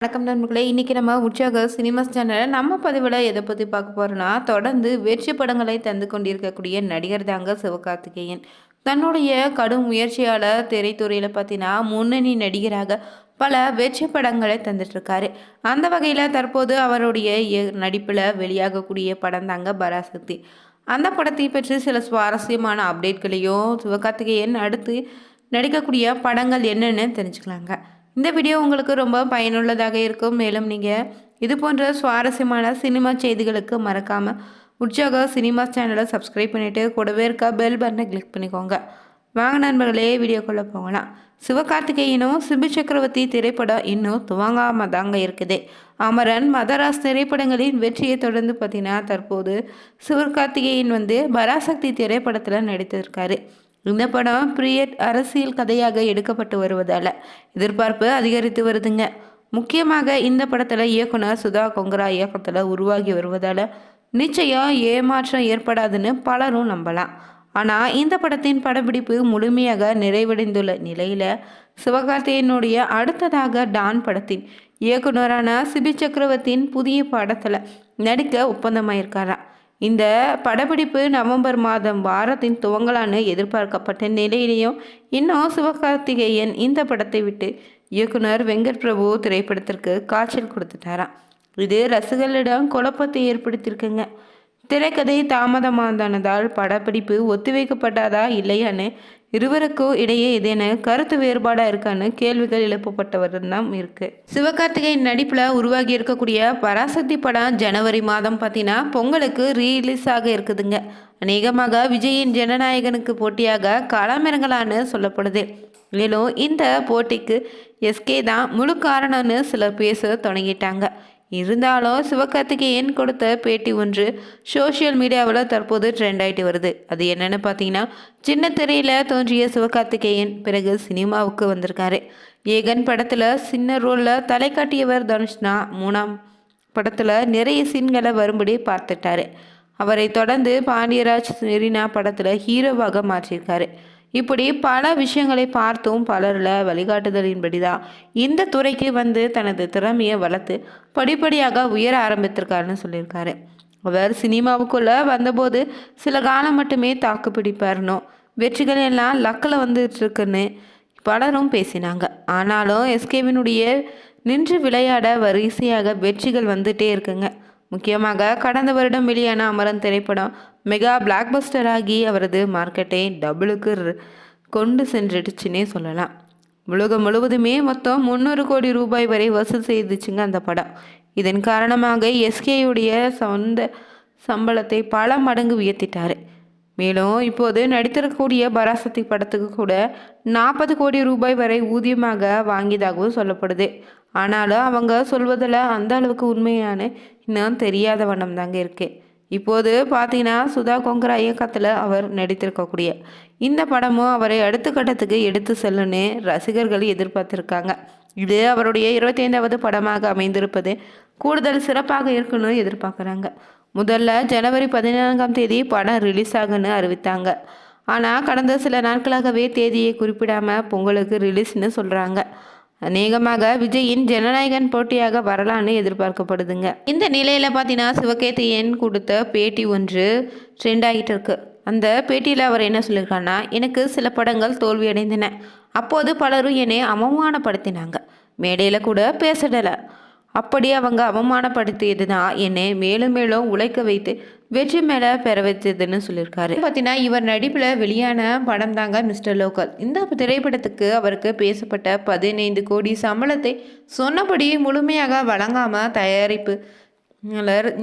வணக்கம் நண்பர்களே இன்றைக்கி நம்ம உற்சாக சினிமாஸ் சேனலில் நம்ம பதிவில் எதை பற்றி பார்க்க போகிறோன்னா தொடர்ந்து வெற்றி படங்களை தந்து கொண்டிருக்கக்கூடிய நடிகர் தாங்க சிவகார்த்திகேயன். தன்னுடைய கடும் முயற்சியால் திரைத்துறையில் பார்த்தீங்கன்னா முன்னணி நடிகராக பல வெற்றி படங்களை தந்துட்டுருக்காரு. அந்த வகையில் தற்போது அவருடைய நடிப்பில் வெளியாகக்கூடிய படம் தாங்க பராசக்தி. அந்த படத்தை பற்றி சில சுவாரஸ்யமான அப்டேட்களையும் சிவகார்த்திகேயன் அடுத்து நடிக்கக்கூடிய படங்கள் என்னென்னு தெரிஞ்சுக்கலாங்க. இந்த வீடியோ உங்களுக்கு ரொம்ப பயனுள்ளதாக இருக்கும். மேலும் நீங்கள் இது போன்ற சுவாரஸ்யமான சினிமா செய்திகளுக்கு மறக்காமல் உற்சாக சினிமா சேனலை சப்ஸ்கிரைப் பண்ணிவிட்டு கூடவே இருக்க பெல் பட்டனை கிளிக் பண்ணிக்கோங்க. வாங்க நண்பர்களே வீடியோக்குள்ளே போகலாம். சிவகார்த்திகேயனும் சிபி சக்கரவர்த்தி திரைப்படம் இன்னும் துவங்காமல் தாங்க இருக்குது. அமரன் மதராஸ் திரைப்படங்களின் வெற்றியை தொடர்ந்து பார்த்தீங்கன்னா தற்போது சிவகார்த்திகேயன் வந்து பராசக்தி திரைப்படத்தில் நடித்திருக்காரு. இந்த படம் பிரியட் அரசியல் கதையாக எடுக்கப்பட்டு வருவதால் எதிர்பார்ப்பு அதிகரித்து வருதுங்க. முக்கியமாக இந்த படத்தில் இயக்குனர் சுதா கொங்கரா இயக்கத்தில் உருவாகி வருவதால் நிச்சயம் ஏமாற்றம் ஏற்படாதுன்னு பலரும் நம்பலாம். ஆனால் இந்த படத்தின் படப்பிடிப்பு முழுமையாக நிறைவடைந்துள்ள நிலையில் சிவகார்த்தியனுடைய அடுத்ததாக டான் படத்தின் இயக்குனரான சிபி சக்கரவர்த்தியின் புதிய படத்தில் நடிக்க ஒப்பந்தமாயிருக்காராம். இந்த படப்பிடிப்பு நவம்பர் மாதம் வாரத்தின் துவங்கலான்னு எதிர்பார்க்கப்பட்ட நிலையிலையும் இன்னும் சிவகார்த்திகேயன் இந்த படத்தை விட்டு இயக்குனர் வெங்கட் பிரபு திரைப்படத்திற்கு காய்ச்சல் கொடுத்துட்டாராம். இது ரசிகர்களிடம் குழப்பத்தை ஏற்படுத்தியிருக்குங்க. திரைக்கதை தாமதமானதானதால் படப்பிடிப்பு ஒத்திவைக்கப்பட்டதா இல்லையான்னு இருவருக்கும் இடையே ஏதேனும் கருத்து வேறுபாடாக இருக்கான்னு கேள்விகள் எழுப்பப்பட்டவர் தான் இருக்குது சிவகார்த்திகேயன் நடிப்பில் உருவாகி இருக்கக்கூடிய பராசக்தி படம் ஜனவரி மாதம் பார்த்தீங்கன்னா பொங்கலுக்கு ரீலீஸ் ஆக இருக்குதுங்க. அநேகமாக விஜயின் ஜனநாயகனுக்கு போட்டியாக களமிறங்கலான்னு சொல்லப்படுது. மேலும் இந்த போட்டிக்கு எஸ்கே தான் முழு காரணம்னு சிலர் பேச தொடங்கிட்டாங்க. இருந்தாலும் சிவகார்த்திகேயன் கொடுத்த பேட்டி ஒன்று சோஷியல் மீடியாவில் தற்போது ட்ரெண்ட் ஆகிட்டு வருது. அது என்னென்னு பார்த்தீங்கன்னா சின்ன திரையில் தோன்றிய சிவகார்த்திகேயன் பிறகு சினிமாவுக்கு வந்திருக்காரு. ஏகன் படத்தில் சின்ன ரோலில் தலை காட்டியவர் தனுஷ்னா மூணாம் படத்தில் நிறைய சீன்களை வரும்படி பார்த்துட்டாரு. அவரை தொடர்ந்து பாண்டியராஜ் மெரினா படத்தில் ஹீரோவாக மாற்றியிருக்காரு. இப்படி பல விஷயங்களை பார்த்தும் பலரில் வழிகாட்டுதலின்படி தான் இந்த துறைக்கு வந்து தனது திறமையை வளர்த்து படிப்படியாக உயர ஆரம்பித்திருக்காருன்னு சொல்லியிருக்காரு. அவர் சினிமாவுக்குள்ளே வந்தபோது சில காலம் மட்டுமே தாக்கு பிடிப்பாருனோ வெற்றிகள் எல்லாம் லக்கில் வந்துட்டுருக்குன்னு பலரும் பேசினாங்க. ஆனாலும் எஸ்கேவினுடைய நின்று விளையாட வரிசையாக வெற்றிகள் வந்துட்டே இருக்குங்க. முக்கியமாக கடந்த வருடம் வெளியான அமரன் திரைப்படம் மெகா பிளாக் ஆகி அவரது மார்க்கெட்டை டபுளுக்கு கொண்டு சென்றுடுச்சுன்னே சொல்லலாம். உலகம் முழுவதுமே மொத்தம் முந்நூறு கோடி ரூபாய் வரை வசூல் செய்துச்சுங்க அந்த படம். இதன் காரணமாக எஸ்கேயுடைய சொந்த சம்பளத்தை பல மடங்கு உயர்த்திட்டார். மேலும் இப்போது நடித்திருக்கக்கூடிய பராசக்தி படத்துக்கு கூட நாற்பது கோடி ரூபாய் வரை ஊதியமாக வாங்கியதாகவும் சொல்லப்படுது. ஆனாலும் அவங்க சொல்வதில் அந்த அளவுக்கு உண்மையான இன்னும் தெரியாத வண்ணம் தாங்க இருக்குது இப்போது பார்த்தீங்கன்னா சுதா கொங்கரா இயக்கத்தில் அவர் நடித்திருக்கக்கூடிய இந்த படமும் அவரை அடுத்த கட்டத்துக்கு எடுத்து செல்லுன்னு ரசிகர்கள் எதிர்பார்த்துருக்காங்க. இது அவருடைய இருபத்தி ஐந்தாவது படமாக அமைந்திருப்பது கூடுதல் சிறப்பாக இருக்குன்னு எதிர்பார்க்குறாங்க. முதல்ல ஜனவரி பதினான்காம் தேதி படம் ரிலீஸ் ஆகுன்னு அறிவித்தாங்க. ஆனால் கடந்த சில நாட்களாகவே தேதியை குறிப்பிடாமல் பொங்கலுக்கு ரிலீஸ்னு சொல்கிறாங்க அநேகமாக விஜயின் ஜனநாயகன் போட்டியாக வரலான்னு எதிர்பார்க்கப்படுதுங்க. இந்த நிலையில் பார்த்தீங்கன்னா சிவகேத்தியன் கொடுத்த பேட்டி ஒன்று ட்ரெண்ட் ஆகிட்டு இருக்கு. அந்த பேட்டியில் அவர் என்ன சொல்லியிருக்காருன்னா எனக்கு சில படங்கள் தோல்வியடைந்தன. அப்போது பலரும் என்னை அவமானப்படுத்தினாங்க. மேடையில் கூட பேசிடலை அப்படி அவங்க அவமானப்படுத்தியது தான் என்னை மேலும் மேலும் உழைக்க வைத்து வெற்றி மேலே பெற வைத்ததுன்னு சொல்லியிருக்காரு. பார்த்தீங்கன்னா இவர் நடிப்பில் வெளியான படம் தாங்க மிஸ்டர் லோக்கல். இந்த திரைப்படத்துக்கு அவருக்கு பேசப்பட்ட பதினைந்து கோடி சம்பளத்தை சொன்னபடி முழுமையாக வழங்காமல் தயாரிப்பு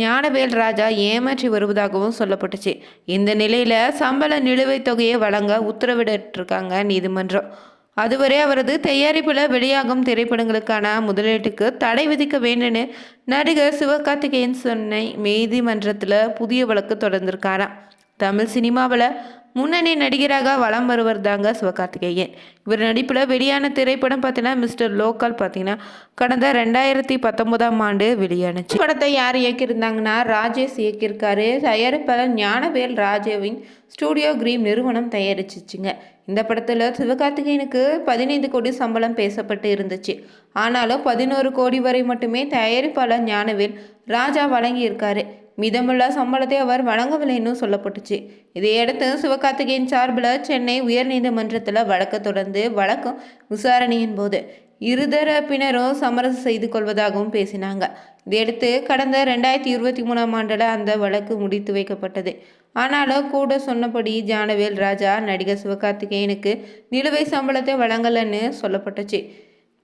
ஞானவேல் ராஜா ஏமாற்றி வருவதாகவும் சொல்லப்பட்டுச்சு. இந்த நிலையில் சம்பள நிலுவைத் தொகையை வழங்க உத்தரவிட்டிருக்காங்க நீதிமன்றம். அதுவரை அவரது தயாரிப்பில் வெளியாகும் திரைப்படங்களுக்கான முதலீட்டுக்கு தடை விதிக்க வேண்டும்னு நடிகர் சிவகார்த்திகேயன் சொன்னை நீதிமன்றத்தில் புதிய வழக்கு தொடர்ந்திருக்காராம். தமிழ் சினிமாவில் முன்னணி நடிகராக வலம் வருவர் தாங்க சிவகார்த்திகேயன். இவர் நடிப்பில் வெளியான திரைப்படம் பார்த்தீங்கன்னா மிஸ்டர் லோக்கல் பார்த்தீங்கன்னா கடந்த ரெண்டாயிரத்தி பத்தொன்பதாம் ஆண்டு வெளியானுச்சு. படத்தை யார் இயக்கியிருந்தாங்கன்னா ராஜேஷ் இயக்கியிருக்காரு. தயாரிப்பாளர் ஞானவேல் ராஜேவின் ஸ்டூடியோ கிரீம் நிறுவனம் தயாரிச்சிச்சுங்க. இந்த படத்தில் சிவகார்த்திகேயனுக்கு பதினைந்து கோடி சம்பளம் பேசப்பட்டு இருந்துச்சு. ஆனாலும் பதினோரு கோடி வரை மட்டுமே தயாரிப்பாளர் ஞானவேல் ராஜா வழங்கியிருக்காரு. மிதமுள்ள சம்பளத்தை அவர் வழங்கவில்லைன்னு சொல்லப்பட்டுச்சு. இதையடுத்து சிவகார்த்திகேயன் சார்பில் சென்னை உயர்நீதிமன்றத்தில் வழக்கு தொடர்ந்து வழக்கம் விசாரணையின் போது இருதரப்பினரும் சமரசம் செய்து கொள்வதாகவும் பேசினாங்க. இதையடுத்து கடந்த ரெண்டாயிரத்தி இருபத்தி மூணாம் ஆண்டில் அந்த வழக்கு முடித்து வைக்கப்பட்டது. ஆனாலும் கூட சொன்னபடி ஜானவேல் ராஜா நடிகர் சிவகார்த்திகேயனுக்கு நிலுவை சம்பளத்தை வழங்கலைன்னு சொல்லப்பட்டுச்சு.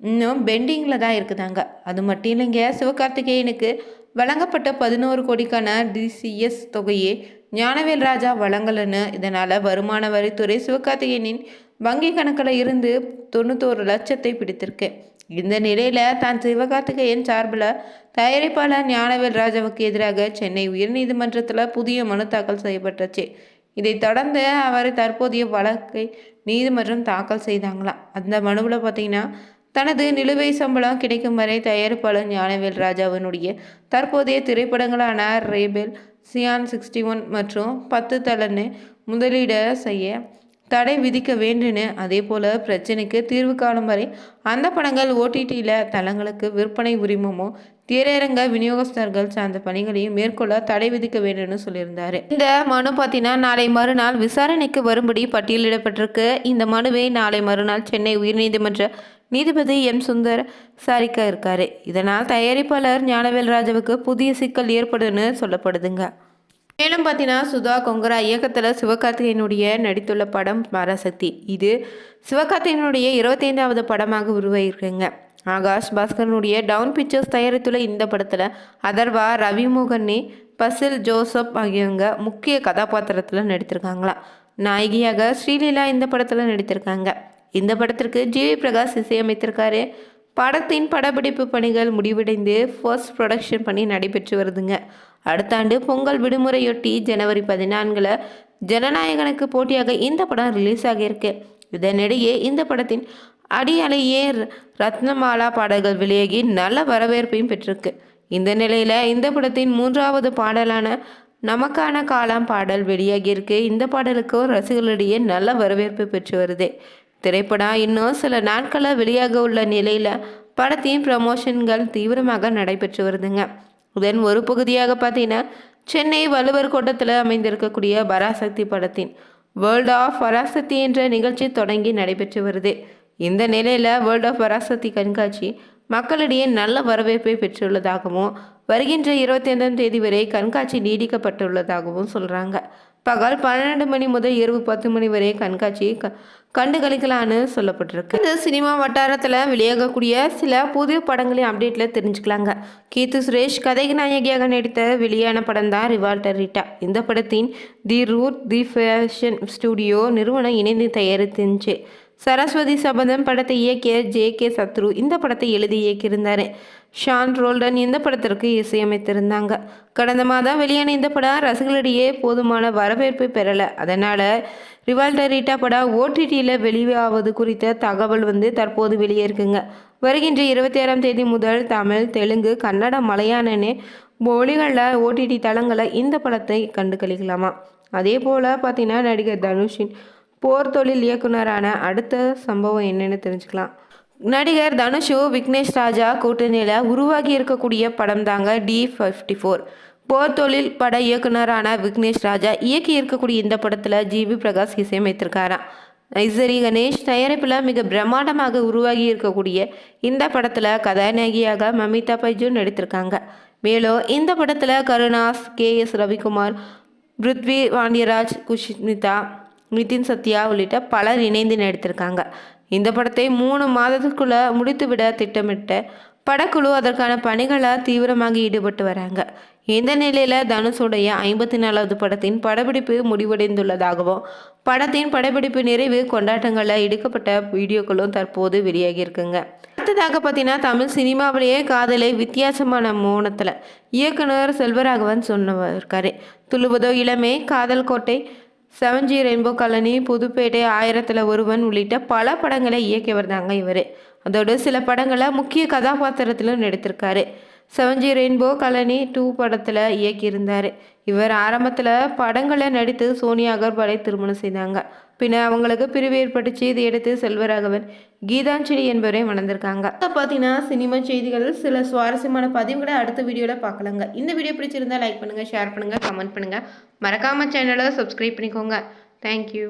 இன்னும் பெண்டிங்கில் தான் இருக்குதாங்க. அது மட்டும் இல்லைங்க சிவகார்த்திகேயனுக்கு வழங்கப்பட்ட பதினோரு கோடிக்கான டிசிஎஸ் தொகையை ஞானவேல் ராஜா வழங்கலன்னு இதனால் வருமான வரித்துறை சிவகார்த்திகேயனின் வங்கி கணக்கில் இருந்து தொண்ணூத்தோரு லட்சத்தை பிடித்திருக்கு. இந்த நிலையில் தான் சிவகார்த்திகேயன் சார்பில் தயாரிப்பாளர் ஞானவேல் ராஜாவுக்கு எதிராக சென்னை உயர்நீதிமன்றத்தில் புதிய மனு தாக்கல் செய்யப்பட்டுச்சு. இதை தொடர்ந்து அவர் தற்போதைய வழக்கை நீதிமன்றம் தாக்கல் செய்தாங்களாம். அந்த மனுவில் பார்த்தீங்கன்னா தனது நிலுவை சம்பளம் கிடைக்கும் வரை தயாரிப்பாளர் ஞானவேல் ராஜாவினுடைய தற்போதைய திரைப்படங்களான ரேபெல் சியான் சிக்ஸ்டி ஒன் மற்றும் பத்து தலன்னு முதலீடு செய்ய தடை விதிக்க வேண்டுன்னு அதே போல் பிரச்சனைக்கு தீர்வு காணும் வரை அந்த படங்கள் ஓடிடியில் தளங்களுக்கு விற்பனை உரிமமோ திரையரங்க விநியோகஸ்தர்கள் சார்ந்த பணிகளையும் மேற்கொள்ள தடை விதிக்க வேண்டும்னு சொல்லியிருந்தார். இந்த மனு பார்த்தீங்கன்னா நாளை மறுநாள் விசாரணைக்கு வரும்படி பட்டியலிடப்பட்டிருக்கு. இந்த மனுவை நாளை மறுநாள் சென்னை உயர்நீதிமன்ற நீதிபதி எம் சுந்தர் விசாரிக்க இருக்காரு. இதனால் தயாரிப்பாளர் ஞானவேல் ராஜாவுக்கு புதிய சிக்கல் ஏற்படுன்னு சொல்லப்படுதுங்க. மேலும் பார்த்தீங்கன்னா சுதா கொங்கரா இயக்கத்தில் சிவகார்த்திகேயனுடைய நடித்துள்ள படம் மரசக்தி. இது சிவகார்த்திகேயனுடைய இருபத்தைந்தாவது படமாக உருவாகிருக்குங்க ஆகாஷ் பாஸ்கரனுடைய டவுன் பிக்சர்ஸ் தயாரித்துள்ள இந்த படத்தில் அதர்வா ரவிமோகனி பசில் ஜோசப் ஆகியவங்க முக்கிய கதாபாத்திரத்தில் நடித்திருக்காங்களா. நாயகியாக ஸ்ரீலீலா இந்த படத்தில் நடித்திருக்காங்க. இந்த படத்திற்கு ஜிவி பிரகாஷ் இசையமைத்திருக்காரு. படத்தின் படப்பிடிப்பு பணிகள் முடிவடைந்து ஃபர்ஸ்ட் ப்ரொடக்ஷன் பணி நடைபெற்று வருதுங்க. அடுத்த ஆண்டு பொங்கல் விடுமுறையொட்டி ஜனவரி பதினான்கில் ஜனநாயகனுக்கு போட்டியாக இந்த படம் ரிலீஸ் ஆகியிருக்கு. இதனிடையே இந்த படத்தின் அடியலையே ரத்னமாலா பாடல்கள் வெளியாகி நல்ல வரவேற்பையும் பெற்றிருக்கு. இந்த நிலையில் இந்த படத்தின் மூன்றாவது பாடலான நமக்கான காலம் பாடல் வெளியாகியிருக்கு. இந்த பாடலுக்கு ரசிகர்களிடையே நல்ல வரவேற்பு பெற்று வருது. திரைப்படம் இன்னும் சில நாட்களில் வெளியாக உள்ள நிலையில் படத்தின் ப்ரமோஷன்கள் தீவிரமாக நடைபெற்று வருதுங்க. இதன் ஒரு பகுதியாக பார்த்தீங்கன்னா சென்னை வள்ளுவர் கோட்டத்தில் அமைந்திருக்கக்கூடிய பராசக்தி படத்தின் வேர்ல்ட் ஆஃப் பராசக்தி என்ற நிகழ்ச்சி தொடங்கி நடைபெற்று வருது. இந்த நிலையில் வேர்ல்ட் ஆஃப் பராசக்தி கண்காட்சி மக்களிடையே நல்ல வரவேற்பை பெற்றுள்ளதாகவும் வருகின்ற இருபத்தி ஐந்தாம் தேதி வரை கண்காட்சி நீடிக்கப்பட்டுள்ளதாகவும் சொல்கிறாங்க பகல் பன்னெண்டு மணி முதல் இரவு பத்து மணி வரை கண்காட்சி க கண்டு கழிக்கலான்னு சொல்லப்பட்டிருக்கு. இந்த சினிமா வட்டாரத்தில் வெளியாகக்கூடிய சில புதிய படங்களையும் அப்டேட்டில் தெரிஞ்சுக்கலாங்க. கீர்த்து சுரேஷ் கதைக்கு நாயகியாக நடித்த வெளியான படம் தான் ரிவால்டர் ரிட்டா. இந்த படத்தின் the route the passion studio நிறுவனம் இணைந்து தயாரித்துச்சு. சரஸ்வதி சபதம் படத்தை இயக்கிய ஜே கே சத்ரு இந்த படத்தை எழுதி இயக்கியிருந்தார். ஷான் ரோல்டன் இந்த படத்திற்கு இசையமைத்திருந்தாங்க. கடந்த மாதம் வெளியான இந்த படம் ரசிகர்களிடையே போதுமான வரவேற்பு பெறலை. அதனால் ரிவால்டர் ரீட்டா படம் ஓடிடியில் வெளியாவது குறித்த தகவல் வந்து தற்போது வெளியேறுக்குங்க வருகின்ற இருபத்தி ஆறாம் தேதி முதல் தமிழ் தெலுங்கு கன்னடம் மலையாளன்னு மொழிகளில் ஓடிடி தளங்களை இந்த படத்தை கண்டு கழிக்கலாமா அதே போல் பார்த்தீங்கன்னா நடிகர் தனுஷின் போர் தொழில் இயக்குனரான அடுத்த சம்பவம் என்னென்னு தெரிஞ்சுக்கலாம். நடிகர் தனுஷு விக்னேஷ் ராஜா கூட்டணியில் உருவாகி இருக்கக்கூடிய படம் தாங்க டி ஃபிஃப்டி ஃபோர் போர் தொழில் பட இயக்குனரான விக்னேஷ் ராஜா இயக்கி இருக்கக்கூடிய இந்த படத்தில் ஜிவி பிரகாஷ் இசையமைத்திருக்காராம் ஐசரி கணேஷ் தயாரிப்பில் மிக பிரம்மாண்டமாக உருவாகி இருக்கக்கூடிய இந்த படத்தில் கதாநாயகியாக மமிதா பைஜு நடித்திருக்காங்க. மேலும் இந்த படத்தில் கருணாஸ் கே எஸ் ரவிக்குமார் பிருத்வி பாண்டியராஜ் குஷ்மிதா நிதின் சத்யா உள்ளிட்ட பலர் இணைந்து நடித்திருக்காங்க. இந்த படத்தை மூணு மாதத்துக்குள்ளே முடித்துவிட திட்டமிட்ட படக்குழு அதற்கான பணிகளை தீவிரமாக ஈடுபட்டு வராங்க. இந்த நிலையில் தனுஷுடைய ஐம்பத்தி நாலாவது படத்தின் படப்பிடிப்பு முடிவடைந்துள்ளதாகவும் படத்தின் படப்பிடிப்பு நிறைவு கொண்டாட்டங்களில் எடுக்கப்பட்ட வீடியோக்களும் தற்போது வெளியாகியிருக்குங்க அடுத்ததாக பார்த்தீங்கன்னா தமிழ் சினிமாவிலேயே காதலை வித்தியாசமான மோனத்தில் இயக்குனர் செல்வராகவன் சொன்ன இருக்காரு. Thulluvadho Ilamai Kaadhal Kottai seven G rainbow colony Pudhupettai Aayirathil Oruvan உள்ளிட்ட பல படங்களை இயக்கியவர் தாங்க இவர். அதோடு சில படங்களை முக்கிய கதாபாத்திரத்திலும் நடித்திருக்காரு. செவன்ஜி ரெயின்போ கலனி டூ படத்தில் இயக்கியிருந்தார். இவர் ஆரம்பத்தில் படங்களை நடித்து சோனியா அகர்வாலை திருமணம் செய்தாங்க. பின்ன அவங்களுக்கு பிரிவு ஏற்பட்டுச்சு. இதை எடுத்து செல்வராகவன் கீதாஞ்சலி என்பவரை மணந்திருக்காங்க பார்த்தீங்கன்னா சினிமா செய்திகள் சில சுவாரஸ்யமான பதிவுகளை அடுத்த வீடியோவில் பார்க்கலாங்க. இந்த வீடியோ பிடிச்சிருந்தா லைக் பண்ணுங்கள் ஷேர் பண்ணுங்கள் கமெண்ட் பண்ணுங்கள் மறக்காமல் சேனலை சப்ஸ்கிரைப் பண்ணிக்கோங்க. தேங்க்யூ